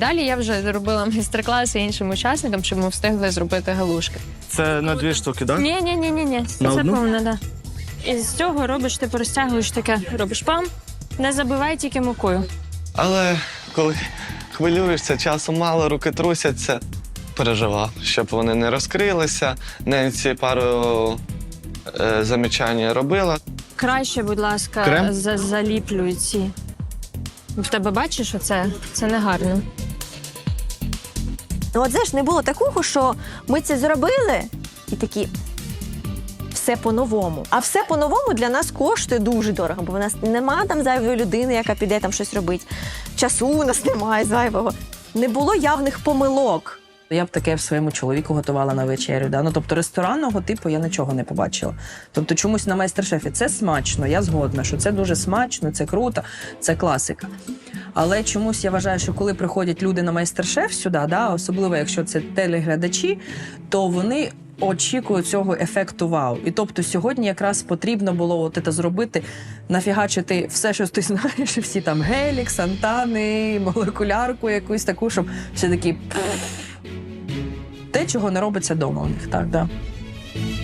Далі я вже робила майстер-класи іншим учасникам, щоб ми встигли зробити галушки. Це на дві штуки, так? Ні, ні, ні, ні, ні. На Це одну? повно, да. І з цього робиш, ти розтягуєш таке, робиш пам. Не забивай тільки мукою. Але коли хвилюєшся, часу мало, руки трусяться. Переживав, щоб вони не розкрилися. Ненці пару е, замічань робила. Краще, будь ласка, Крем? за- заліплюй ці. В тебе бачиш оце? Це не гарно. Ну, от знаєш, не було такого, що ми це зробили і такі. Все по-новому. А все по-новому для нас коштує дуже дорого, бо в нас нема там зайвої людини, яка піде там щось робить. Часу у нас немає зайвого. Не було явних помилок. Я б таке в своєму чоловіку готувала на вечерю. Да? Ну, тобто ресторанного типу я нічого не побачила. Тобто чомусь на майстер-шефі це смачно, я згодна, що це дуже смачно, це круто, це класика. Але чомусь я вважаю, що коли приходять люди на майстер-шеф сюди, да, особливо якщо це телеглядачі, то вони. Очікують цього ефекту вау. І тобто сьогодні якраз потрібно було от це зробити, нафігачити все, що ти знаєш, всі там гелік, сантани, молекулярку якусь таку, щоб все такі чого не робиться вдома у них, так, да.